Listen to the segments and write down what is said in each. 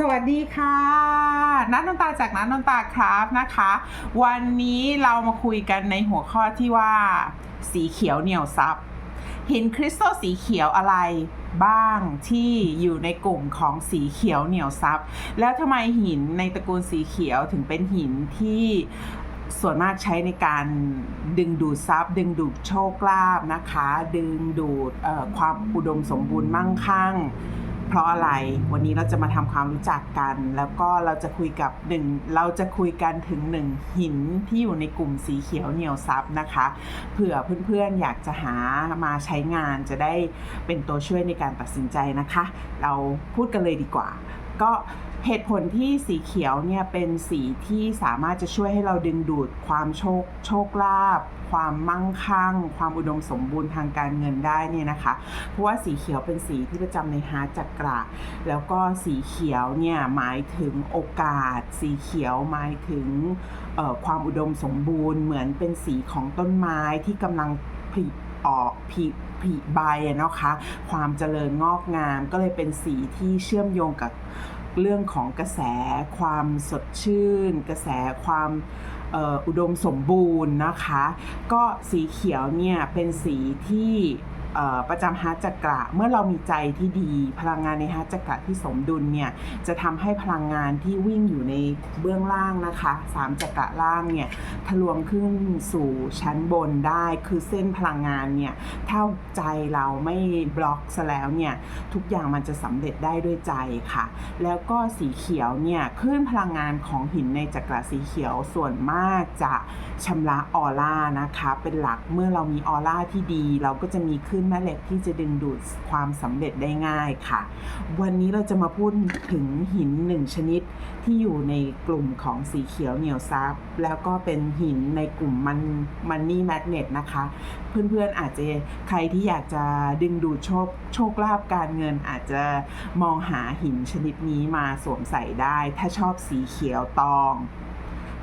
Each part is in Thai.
สวัสดีค่ะ นัทนนตาจากนัทนนตาครับนะคะ วันนี้เรามาคุยกันในหัวข้อที่ว่า สีเขียวเหนียวซับหินคริสตัลสีเขียวอะไรบ้างที่อยู่ในกลุ่มของสีเขียวเหนียวซับแล้วทำไมหินในตระกูลสีเขียวถึงเป็นหินที่ส่วนมากใช้ในการดึงดูดซับดึงดูดโชคลาภนะคะ ดึงดูดความอุดมสมบูรณ์มั่งคั่ง เพราะอะไร วันนี้เราจะมาทำความรู้จักกัน แล้วก็เราจะคุยกับหนึ่งเราจะคุยกันถึงหนึ่งหินที่อยู่ในกลุ่มสีเขียวเหนียวซับนะคะ เผื่อเพื่อนๆอยากจะหามาใช้งานจะได้เป็นตัวช่วยในการตัดสินใจนะคะ เราพูดกันเลยดีกว่า ก็ เหตุผลที่สีเขียวเนี่ยเป็นสีที่สามารถจะช่วยให้เราดึงดูดความโชคโชคลาภความมั่งคั่ง ความอุดมสมบูรณ์ทางการเงินได้เนี่ยนะคะ เพราะว่าสีเขียวเป็นสีที่ประจำในฮาร์จักระแล้วก็สีเขียวเนี่ยหมายถึงโอกาส สีเขียวหมายถึงความอุดมสมบูรณ์ เหมือนเป็นสีของต้นไม้ที่กำลังผลิออกผลิผลิใบนะคะ ความเจริญงอกงามก็เลยเป็นสีที่เชื่อมโยงกับ เรื่องของกระแสความสดชื่น กระแสความอ,อุดมสมบูรณ์นะคะ ก็สีเขียวเนี่ยเป็นสีที่ ประจำฮาจักระเมื่อเรามีใจที่ดี พลังงานในฮาจักระที่สมดุลเนี่ยจะทำให้พลังงานที่วิ่งอยู่ในเบื้องล่างนะคะสามจักระล่างเนี่ยทะลวงขึ้นสู่ชั้นบนได้คือเส้นพลังงานเนี่ยถ้าใจเราไม่บล็อกซะแล้วเนี่ยทุกอย่างมันจะสำเร็จได้ด้วยใจค่ะ แล้วก็สีเขียวเนี่ยคลื่นพลังงานของหินในจักระสีเขียวส่วนมากจะชำระออร่านะคะ เป็นหลักเมื่อเรามีออร่าที่ดี เราก็จะมีขึ้นคลื่นแม่เหล็กที่จะดึงดูดความสำเร็จได้ง่ายค่ะ วันนี้เราจะมาพูดถึงหินหนึ่งชนิดที่อยู่ในกลุ่มของสีเขียวเหนียวซับแล้วก็เป็นหินในกลุ่มมันมันนี่แมกเนตนะคะ เพื่อนๆอาจจะใครที่อยากจะดึงดูดโชคโชคลาภการเงินอาจจะมองหาหินชนิดนี้มาสวมใส่ได้ ถ้าชอบสีเขียวตอง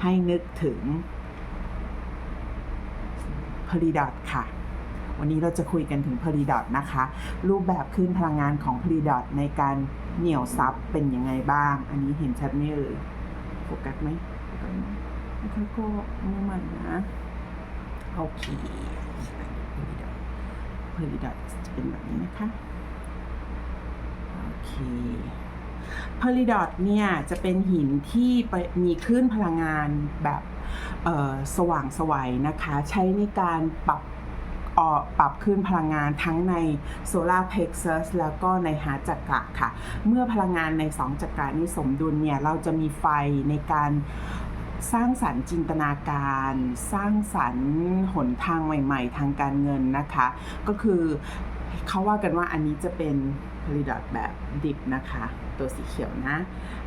ให้นึกถึงพลีดอทค่ะ วันนี้เราจะคุยกันถึงพลีดอทนะคะ รูปแบบขึ้นพลังงานของพลีดอทในการเหนี่ยวซับเป็นยังไงบ้าง อันนี้เห็นชัดไหมเอ่ยโฟกัสไหมโฟกัสไหมแล้วก็มือมันนะโอเคพลีดอทจะเป็นแบบนี้นะคะโอเคพลีดอทเนี่ยจะเป็นหินที่มีคลื่นพลังงานแบบสว่างสวัยนะคะ ใช้ในการปรับเอ่อ ปรับคลื่นพลังงานทั้งในโซลาร์เพล็กซัสแล้วก็ในฮาจักระค่ะ เมื่อพลังงานใน 2จักระนี้สมดุลเนี่ยเราจะมีไฟในการสร้างสรรค์จินตนาการ สร้างสรรค์หนทางใหม่ ๆ ทางการเงินนะคะ ก็คือเขาว่ากันว่าอันนี้จะเป็นพลีดอทแบบดิบนะคะ ตัวสีเขียวนะ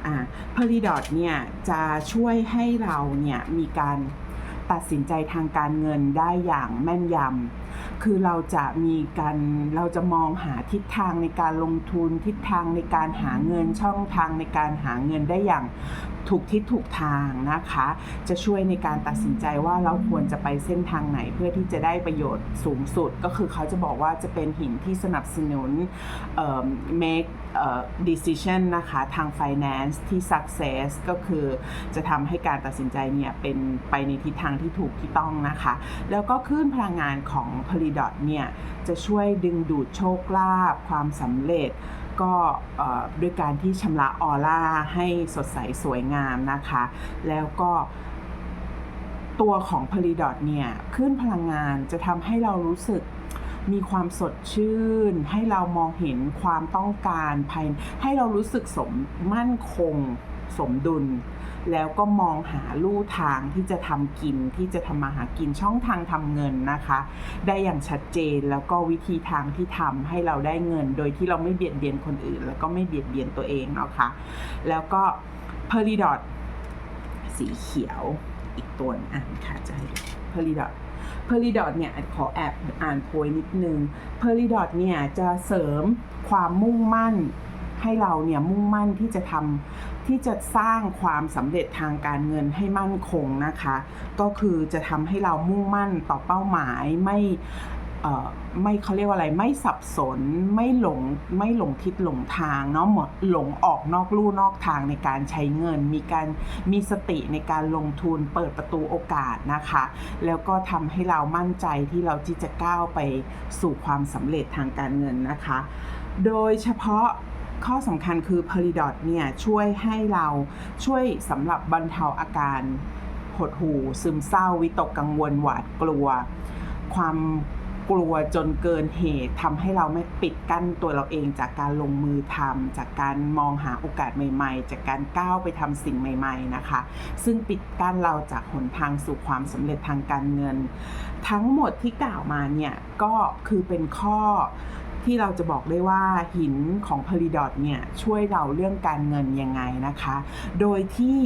อ่าพลีดอทเนี่ยจะช่วยให้เราเนี่ยมีการ ตัดสินใจทางการเงินได้อย่างแม่นยำคือเราจะมีการเราจะมองหาทิศทางในการลงทุนทิศทางในการหาเงินช่องทางในการหาเงินได้อย่าง ถูกทิศถูกทางนะคะ จะช่วยในการตัดสินใจว่าเราควรจะไปเส้นทางไหนเพื่อที่จะได้ประโยชน์สูงสุด ก็คือเขาจะบอกว่าจะเป็นหินที่สนับสนุน make decision นะคะทาง finance ที่ success ก็คือจะทำให้การตัดสินใจเนี่ยเป็นไปในทิศทางที่ถูกที่ต้องนะคะ แล้วก็คลื่นพลังงานของพลีดอทเนี่ยจะช่วยดึงดูดโชคลาภความสำเร็จ ก็ด้วยการที่ชำระออร่าให้สดใสสวยงามนะคะ แล้วก็ตัวของพลีดอทเนี่ยคลื่นพลังงานจะทำให้เรารู้สึกมีความสดชื่น ให้เรามองเห็นความต้องการภายให้เรารู้สึกสมมั่นคง สมดุล แล้วก็มองหาลู่ทางที่จะทำกินที่จะทำมาหากินช่องทางทำเงินนะคะ ได้อย่างชัดเจนแล้วก็วิธีทางที่ทำให้เราได้เงิน โดยที่เราไม่เบียดเบียนคนอื่น แล้วก็ไม่เบียดเบียนตัวเองเนาะคะแล้วก็เพอริดอทสีเขียวอีกตัวอ่านค่ะจะให้ดูเพอริดอทเพอริดอทเนี่ยขอแอบอ่านโพยนิดนึงเพอริดอทเนี่ยจะเสริมความมุ่งมั่นให้เราเนี่ยมุ่งมั่นที่จะทำ ที่จะสร้างความสำเร็จทางการเงินให้มั่นคงนะคะ ก็คือจะทำให้เรามุ่งมั่นต่อเป้าหมายไม่ไม่เขาเรียกว่าอะไรไม่สับสนไม่หลงไม่หลงทิศหลงทางเนาะหมดหลงออกนอกลู่นอกทางในการใช้เงิน มีการมีสติในการลงทุนเปิดประตูโอกาสนะคะ แล้วก็ทำให้เรามั่นใจที่เราที่จะก้าวไปสู่ความสำเร็จทางการเงินนะคะ โดยเฉพาะ ข้อสำคัญคือ p e r i d o t เนี่ยช่วยให้เราช่วยสำหรับบรรเทาอาการหดหู่ซึมเศร้าวิตกกังวลหวาดกลัว ความกลัวจนเกินเหตุทำให้เราไม่ปิดกั้นตัวเราเองจากการลงมือทำจากการมองหาโอกาสใหม่ ๆ จากการก้าวไปทำสิ่งใหม่ ๆนะคะ ซึ่งปิดกั้นเราจากหนทางสู่ความสำเร็จทางการเงิน ทั้งหมดที่กล่าวมาเนี่ยก็คือเป็นข้อ ที่เราจะบอกได้ว่าหินของพลีดอทเนี่ยช่วยเราเรื่องการเงินยังไงนะคะ โดยที่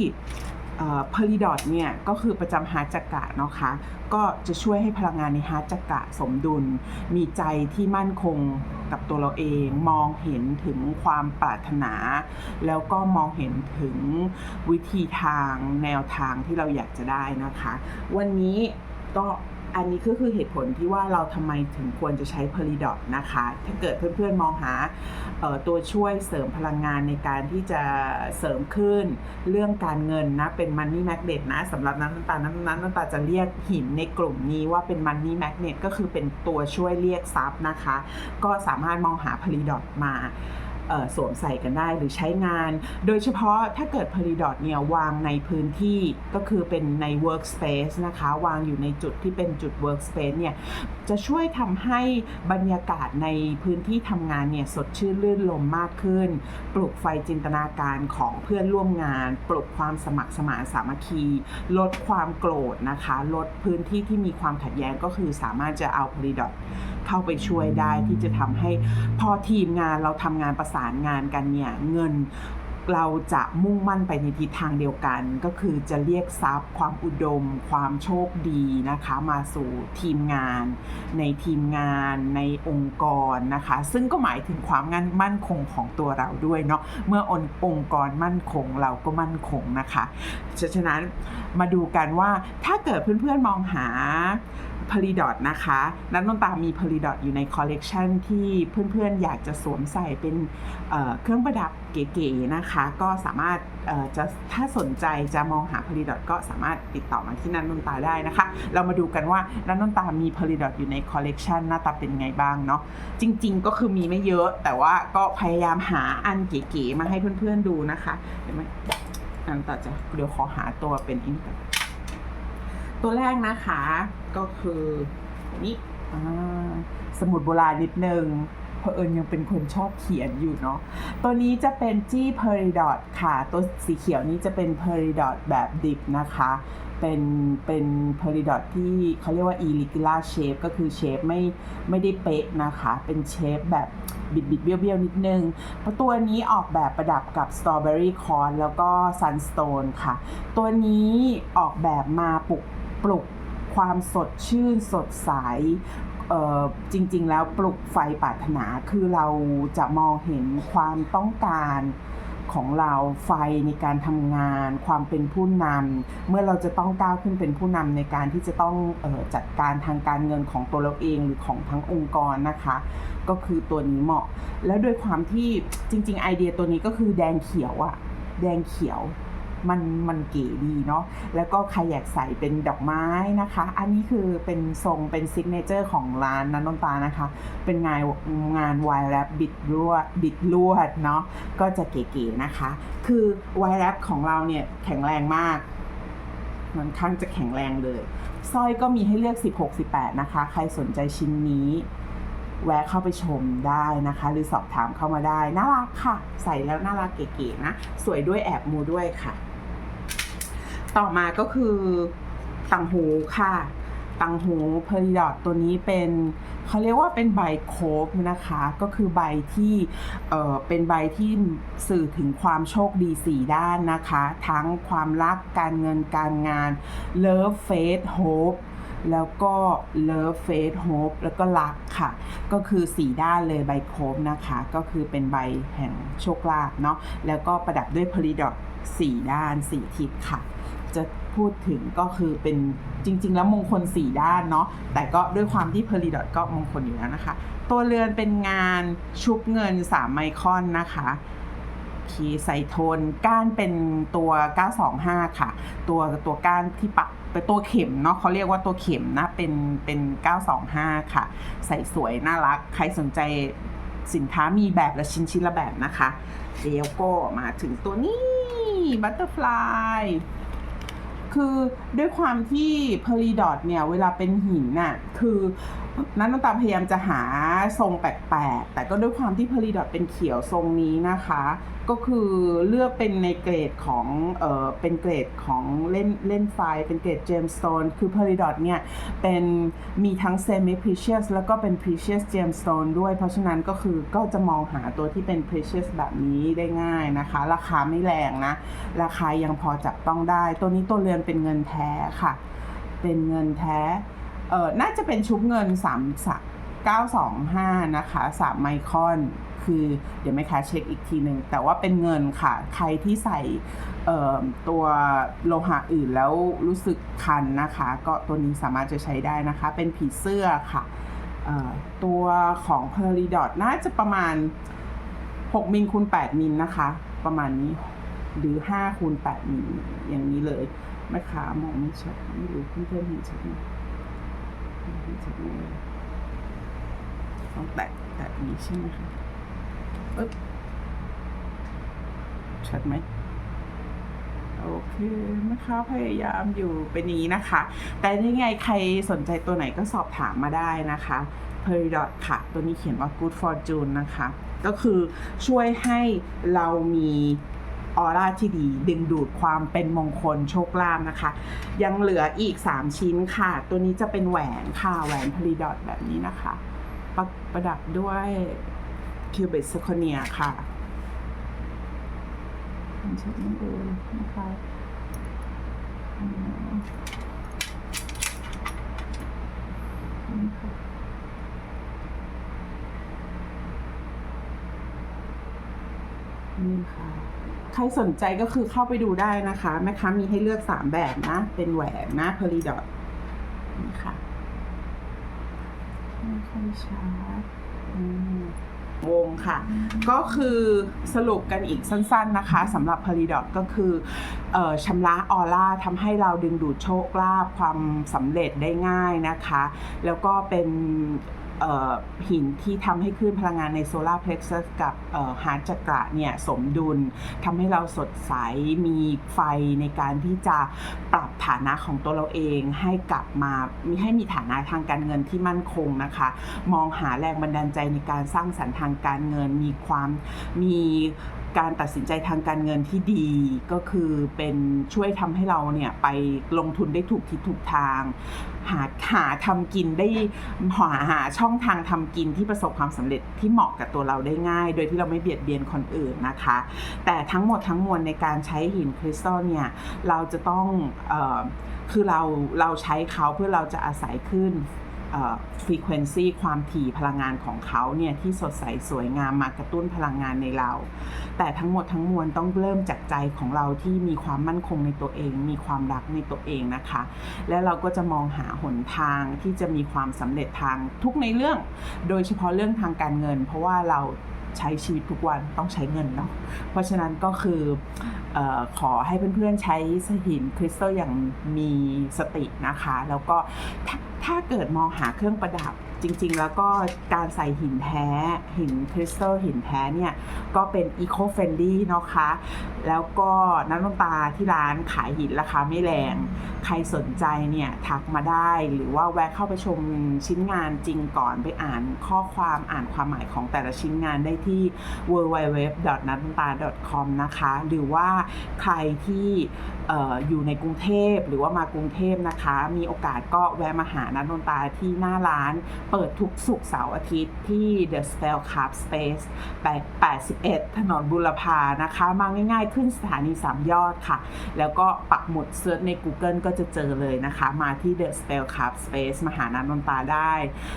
พลีดอทเนี่ยก็คือประจำฮาร์จักระเนาะคะก็จะช่วยให้พลังงานในฮาร์จักระสมดุล มีใจที่มั่นคงกับตัวเราเองมองเห็นถึงความปรารถนา แล้วก็มองเห็นถึงวิธีทางแนวทางที่เราอยากจะได้นะคะ วันนี้ก็ อันนี้ก็คือเหตุผลที่ว่าเราทำไมถึงควรจะใช้ p e r i d o t นะคะ ถ้าเกิดเพื่อนๆมองหาตัวช่วยเสริมพลังงานในการที่จะเสริมขึ้นเรื่องการเงินนะเป็น Money Magnet นะสำหรับนั้นน้ำตาลนั้นนั้นน้ำตาลจะเรียกหินในกลุ่มนี้ว่าเป็น Money Magnet ก็คือเป็นตัวช่วยเรียกทรัพย์นะคะ ก็สามารถมองหา p e r i d o t มา สวมใส่กันได้หรือใช้งาน โดยเฉพาะถ้าเกิด p e r i d o t เนี่ยวางในพื้นที่ก็คือเป็นใน workspace นะคะ วางอยู่ในจุดที่เป็นจุด workspace เนี่ยจะช่วยทำให้บรรยากาศในพื้นที่ทำงานเนี่ยสดชื่นลื่นลมมากขึ้น ปลุกไฟจินตนาการของเพื่อนร่วมงาน ปลุกความสมัครสมานสามัคคี ลดความโกรธนะคะ ลดพื้นที่ที่มีความขัดแย้งก็คือสามารถจะเอา p e r i d o t เข้าไปช่วยได้ที่จะทำให้พอทีมงานเราทำงานประสานงานกันเนี่ยเงินเราจะมุ่งมั่นไปในทิศทางเดียวกัน ก็คือจะเรียกทรัพย์ ความอุดม ความโชคดีนะคะ มาสู่ทีมงาน ในทีมงานในองค์กรนะคะ ซึ่งก็หมายถึงความงันมั่นคงของตัวเราด้วยเนาะเมื่อองค์องค์กรมั่นคงเราก็มั่นคงนะคะฉะนั้นมาดูกันว่าถ้าเกิดเพื่อนๆมองหา พลีดอทนะคะนัทนนตามีพลีดอทอยู่ในคอลเลกชันที่เพื่อนๆ อยากจะสวมใส่เป็นเเครื่องประดับเก๋ๆนะคะ ก็สามารถจะถ้าสนใจจะมองหาพลีดอทก็สามารถติดต่อมาที่นัทนนตาได้นะคะ เรามาดูกันว่านัทนนตามีพลีดอทอยู่ในคอลเลกชันหน้าตาเป็นไงบ้างเนาะจริง ๆ ก็คือมีไม่เยอะ แต่ว่าก็พยายามหาอันเก๋ๆมาให้เพื่อนๆดูนะคะเห็นไหมนันนตาจะเดี๋ยวขอหาตัวเป็นอินเตอร์ ตัวแรกนะคะก็คือนี่สมุดโบราณนิดนึงเพอเอิญยังเป็นคนชอบเขียนอยู่เนาะ ตัวนี้จะเป็นจี้เพอริดอทค่ะ ตัวสีเขียวนี้จะเป็นเพอริดอทแบบดิบนะคะ เป็นเป็นเพอริดอทที่เขาเรียกว่า irregular shape ก็คือเชฟไม่ไม่ได้เป๊ะนะคะ เป็นเชฟแบบบิดบิดๆเบี้ยวเบี้ยวๆนิดนึง เพราะตัวนี้ออกแบบประดับกับ Strawberry Corn แล้วก็ Sunstone ค่ะ ตัวนี้ออกแบบมาปลุก ปลุกความสดชื่นสดใสเอ่อจริงๆ แล้วปลุกไฟปรารถนาคือเราจะมองเห็นความต้องการของเราไฟในการทำงาน ความเป็นผู้นำเมื่อเราจะต้องก้าวขึ้นเป็นผู้นำในการที่จะต้องออจัดการทางการเงินของตัวเราเองหรือของทั้งองค์กรนะคะ ก็คือตัวนี้เหมาะ แล้วด้วยความที่จริง ๆ ไอเดียตัวนี้ก็คือแดงเขียวอะแดงเขียว มันมันเก๋ดีเนาะแล้วก็ใครอยากใส่เป็นดอกไม้นะคะ อันนี้คือเป็นทรงเป็นซิกเนเจอร์ของร้านนันนนตานะคะ เป็นงานงานวายแรปบิดลวดบิดลวดเนาะก็จะเก๋ๆนะคะ คือวายแรปของเราเนี่ยแข็งแรงมากมันข้างจะแข็งแรงเลยสร้อยก็มีให้เลือก 16 18 นะคะ ใครสนใจชิ้นนี้ แวะเข้าไปชมได้นะคะ หรือสอบถามเข้ามาได้ น่ารักค่ะ ใส่แล้วน่ารักเก๋ๆนะ สวยด้วยแอบมูด้วยค่ะ ต่อมาก็คือต่างหูค่ะ ต่างหูเพอริดอตตัวนี้เป็นเขาเรียกว่าเป็นใบโคบนะคะ ก็คือใบที่เอ่อเป็นใบที่สื่อถึงความโชคดีสี่ด้านนะคะ ทั้งความรักการเงินการงาน Love Faith Hope แล้วก็ Love Faith Hope แล้วก็รักค่ะ ก็คือสี่ด้านเลยใบโคบนะคะ ก็คือเป็นใบแห่งโชคลาภเนาะแล้วก็ประดับด้วยพลีดอตสี่ด้านสี่ทิศค่ะ จะพูดถึงก็คือเป็นจริง ๆ แล้วมงคลสี่ด้านเนาะแต่ก็ด้วยความที่เพอรีดอทก็มงคลอยู่แล้วนะคะ ตัวเรือนเป็นงานชุบเงิน 3 ไมครอนนะคะคีไซโทนก้านเป็นตัว 925 ค่ะ ตัวตัวก้านที่ปักเป็นตัวเข็มเนาะเขาเรียกว่าตัวเข็มนะเป็นเป็น 925 ค่ะ ใส่สวยน่ารัก ใครสนใจสินค้ามีแบบละชิ้นชิ้นละแบบนะคะ เดี๋ยวก็มาถึงตัวนี้บัตเตอร์ฟลาย คือด้วยความที่เพอรีดอทเนี่ยเวลาเป็นหินน่ะคือ นันน้ำตาพยายามจะหาทรงแปลกๆ แต่ก็ด้วยความที่พอรีดอทเป็นเขียวทรงนี้นะคะ ก็คือเลือกเป็นในเกรดของเออเป็นเกรดของเล่นเล่นไฟ เป็นเกรดเจมสโตนคือพอรีดอทเนี่ยเป็นมีทั้ง semi precious แล้วก็เป็น precious gemstone ด้วย เพราะฉะนั้นก็คือก็จะมองหาตัวที่เป็น precious แบบนี้ได้ง่ายนะคะ ราคาไม่แรงนะ ราคายังพอจับต้องได้ ตัวนี้ตัวเรือนเป็นเงินแท้ค่ะ เป็นเงินแท้ เออน่าจะเป็นชุบเงิน3 925 นะคะ 3 ไมครอนคือเดี๋ยวไม่ค้าเช็คอีกทีหนึ่งแต่ว่าเป็นเงินค่ะ ใครที่ใส่เอ่อตัวโลหะอื่นแล้วรู้สึกคันนะคะ ก็ตัวนี้สามารถจะใช้ได้นะคะ เป็นผีเสื้อค่ะเอ่อตัวของ p e r i d o t น่าจะประมาณ 6 มิลคูณ8มิลนะคะ ประมาณนี้หรือ5คูณ8มิลอย่างนี้เลยแม่ค้ามองไม่ชัดไม่รู้เพื่อนๆเห็นชัดไหม เห็นชัดไหมต้องแตะแตะนี้ใช่ไหมคะปึ๊บชัดไหมโอเคนะคะพยายามอยู่เป็นนี้นะคะ แต่ยังไงใครสนใจตัวไหนก็สอบถามมาได้นะคะ Peridot ค่ะ ตัวนี้เขียนว่า Good Fortune นะคะ ก็คือช่วยให้เรามี ออร่าที่ดี ดึงดูดความเป็นมงคลโชคลาภนะคะ ยังเหลืออีก 3 ชิ้นค่ะ ตัวนี้จะเป็นแหวนค่ะแหวน Peridot แบบนี้นะคะ ประประดับด้วยคิวบิ t ซ r คเนียค่ะมันชัดไม่เอ่ยนะคะอืมนี่ค่ะนี่ค่ะ ใครสนใจก็คือเข้าไปดูได้นะคะแม่ค้ามีให้เลือก3แบบนะ เป็นแหวนนะเพลีดอทนี่ค่ะไม่ค่อยชัดอืมวงค่ะ ก็คือสรุปกันอีกสั้นๆนะคะสำหรับ p e r i d o t ก็คือเอ่อชำระออร่าทำให้เราดึงดูดโชคลาภความสำเร็จได้ง่ายนะคะ แล้วก็เป็นเอ่อ หินที่ทำให้คลื่นพลังงานในโซลาร์เพล็กซัสกับฮาร์จักระเนี่ยสมดุลทำให้เราสดใสมีไฟในการที่จะปรับฐานะของตัวเราเองให้กลับมามีให้มีฐานะทางการเงินที่มั่นคงนะคะ มองหาแรงบันดาลใจในการสร้างสรรค์ทางการเงินมีความมี การตัดสินใจทางการเงินที่ดีก็คือเป็นช่วยทำให้เราเนี่ยไปลงทุนได้ถูกทิศถูกทาง หาหาทำกินได้หาหาช่องทางทำกินที่ประสบความสำเร็จที่เหมาะกับตัวเราได้ง่าย โดยที่เราไม่เบียดเบียนคนอื่นนะคะ แต่ทั้งหมดทั้งมวลในการใช้หินคริสตัลเนี่ยเราจะต้องออคือเราเราใช้เขาเพื่อเราจะอาศัยขึ้น ฟรีเควนซีความถี่พลังงานของเขาเนี่ยที่สดใสสวยงามมากระตุ้นพลังงานในเรา แต่ทั้งหมดทั้งมวลต้องเริ่มจากใจของเราที่มีความมั่นคงในตัวเอง มีความรักในตัวเองนะคะ และเราก็จะมองหาหนทางที่จะมีความสำเร็จทางทุกในเรื่อง โดยเฉพาะเรื่องทางการเงิน เพราะว่าเราใช้ชีวิตทุกวันต้องใช้เงินเนาะ เพราะฉะนั้นก็คือออขอให้เพื่อนๆใช้หินคริสตัลอย่างมีสตินะคะ แล้วก็ถ้าเกิดมองหาเครื่องประดับจริง ๆ แล้วก็การใส่หินแท้ หินคริสตัลหินแท้เนี่ย ก็เป็นอีโคเฟนดี้นะคะ แล้วก็น้ำน้ำตาที่ร้านขายหินราคาไม่แรง ใครสนใจเนี่ยทักมาได้หรือว่าแวะเข้าไปชมชิ้นงานจริงก่อนไปอ่านข้อความอ่านความหมายของแต่ละชิ้นงานได้ที่ w w w n a t a n t a c o m นะคะ หรือว่าใครที่เอออยู่ในกรุงเทพหรือว่ามากรุงเทพนะคะ มีโอกาสก็แวะมาหานันนตาที่หน้าร้านเปิดทุกสุกเสาร์อาทิตย์ที่ The Spell Club Space 81 ถนนบุรพานะคะ มาง่ายๆขึ้นสถานีสามยอดค่ะ แล้วก็ปักหมุดเซิร์ชใน Google ก็จะเจอเลยนะคะ มาที่ The Spell Club Space มาหานันนนตาได้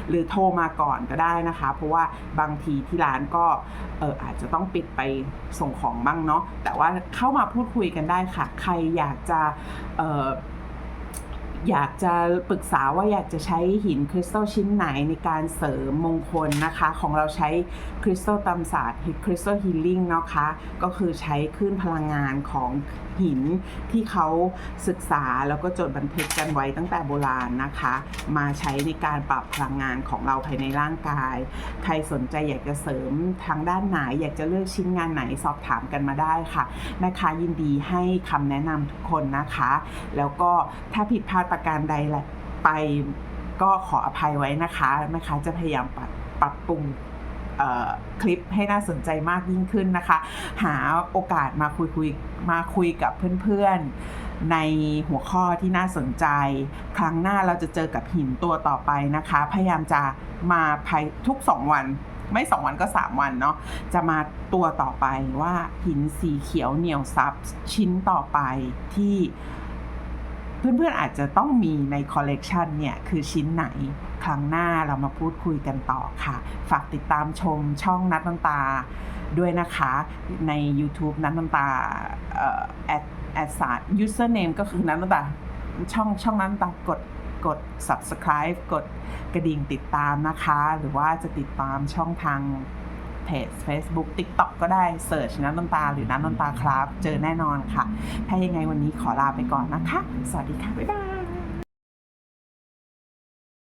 หรือโทรมาก่อนก็ได้นะคะ เพราะว่าบางทีที่ร้านก็เอออาจจะต้องปิดไปส่งของบ้างเนาะแต่ว่าเข้ามาพูดคุยกันได้ค่ะ ใครอยากจะเออ อยากจะปรึกษาว่าอยากจะใช้หินคริสตัลชิ้นไหนในการเสริมมงคลนะคะ ของเราใช้คริสตัลตำศาสตร์คริสตัลฮีลิ่งนะคะก็คือใช้คลื่นพลังงานของหินที่เขาศึกษาแล้วก็จดบันทึกกันไว้ตั้งแต่โบราณนะคะ มาใช้ในการปรับพลังงานของเราภายในร่างกาย ใครสนใจอยากจะเสริมทางด้านไหน อยากจะเลือกชิ้นงานไหนสอบถามกันมาได้ค่ะแม่ค้ายินดีให้คำแนะนำทุกคนนะคะ แล้วก็ถ้าผิดพลาดประการใดแหละไปก็ขออภัยไว้นะคะแม่ค้าจะพยายามปรับปรับปรุง คลิปให้น่าสนใจมากยิ่งขึ้นนะคะ หาโอกาสมาคุยคุยมาคุยกับเพื่อนๆ ในหัวข้อที่น่าสนใจ ครั้งหน้าเราจะเจอกับหินตัวต่อไปนะคะ พยายามจะมาภายทุก 2 วัน ไม่ 2 วันก็ 3 วันเนาะจะมาตัวต่อไปว่าหินสีเขียวเหนียวซับชิ้นต่อไปที่เพื่อนๆอาจจะต้องมีในคอลเลกชันเนี่ย คือชิ้นไหน ครั้งหน้าเรามาพูดคุยกันต่อค่ะ ฝากติดตามชมช่องนัดน้ำตาด้วยนะคะ ใน YouTube นัดน้ำตาเอ่อแอดแอดสา username ก็คือนัดน้ำตาช่องช่องนัดน้ำตากดกด subscribe กดกระดิ่งติดตามนะคะ หรือว่าจะติดตามช่องทางเพจ Facebook TikTok ก็ได้เสิร์ชน้ำน้ำตา หรือน้ำน้ำตาครับ เจอแน่นอนค่ะ ถ้ายังไงวันนี้ขอลาไปก่อนนะคะ สวัสดีค่ะ บ๊ายบาย